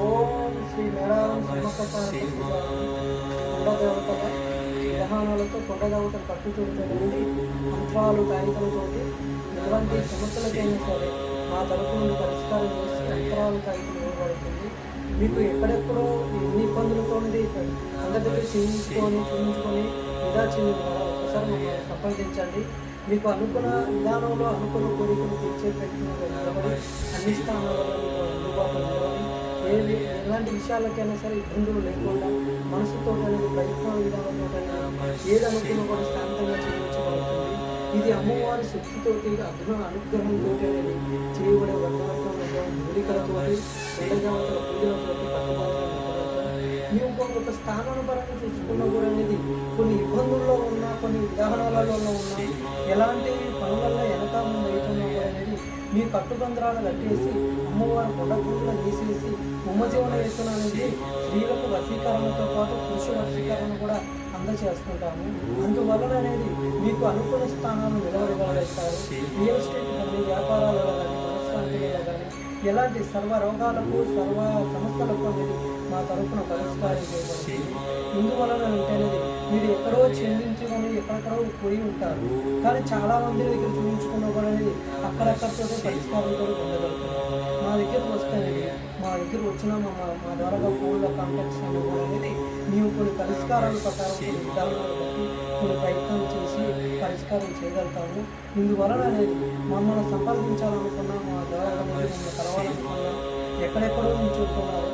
ఓం శ్రీ మేడారం సమ్మక్కసారి విధానాలతో కొండదేవతలు కట్టుతుంటుంది మంత్రాలు కాగితాలతోటి ఎలాంటి సమస్యలకైనా సరే మా తరపు నుండి పరిష్కారం చేసి మంత్రాలు కాగితం ఇవ్వబడుతుంది మీకు ఎక్కడెక్కడో ఎన్ని ఇబ్బందులతో అందరి దగ్గర చేయించుకొని చూపించుకొని నిదా చేయడం ఒకసారి మమ్మల్ని సంప్రదించండి మీకు అనుకున్న విధానంలో అనుకున్న కోరికలు తీర్చే ప్రయత్నం అన్ని స్థానాలలో నిలబడి ఏది ఎలాంటి విషయాలకైనా సరే ఇబ్బందులు లేకుండా మనసుతో అనేది ప్రయత్న విధానంలో ఏది అనుకున్నా కూడా శాంతంగా చేయించబడుతుంది. ఇది అమ్మవారి శక్తితో అగ్న అనుగ్రహంతో అనేది చేయబడే వర్ణాలతో మూలికలతోటి ఎండజామతల పూజలతోటి కట్టుబాటులు మేము ఒక- స్థానాన్ని పరంగా చూసుకున్నా కూడా అనేది కొన్ని ఇబ్బందుల్లో ఉన్నా కొన్ని విధానాలలో ఉన్నా ఎలాంటి పనులలో వెనక ముందు అవుతున్నా కూడా అనేది మీ కట్టుబంధరాలు కట్టేసి అమ్మవారి కొండ పూజలు తీసేసి ఉమ్మజీవన ఎత్తున అనేది స్త్రీలకు వశీకరణతో పాటు పురుష వశీకరణ కూడా అందజేస్తుంటాము అందువలన అనేది మీకు అనుకున్న స్థానాలను నిలవడగలుగుతారు రియల్ ఎస్టేట్ కానీ వ్యాపారాలలో కానీ మనశ్శాంతిలో కానీ ఎలాంటి సర్వ రోగాలకు సర్వ సమస్యలకు అనేది మా తరఫున పరిష్కారం చేయబడుతుంది. ఇందువలన అంటే అనేది చెందించుకొని ఎక్కడెక్కడో పోయి ఉంటారు. కానీ చాలా మంది దగ్గర చూపించుకున్న కూడా అనేది అక్కడక్కడతో పరిష్కారంతో పొందగలుగుతారు. మా దగ్గరకు వస్తే మా దగ్గర వచ్చిన మా మా- ద్వారా ఫోన్లో కాంటాక్ట్స్ అనేవి అనేది మేము కొన్ని పరిష్కారాలు ప్రకారం కొన్ని విధానాలు బట్టి కొన్ని చేసి పరిష్కారం చేయగలుగుతాము. ఇందువలన అనేది మమ్మల్ని సంప్రదించాలనుకున్న మా ద్వారా అనేది మమ్మల్ని కలవాలనుకున్నా ఎక్కడెక్కడో నుంచి ఉంటున్నారు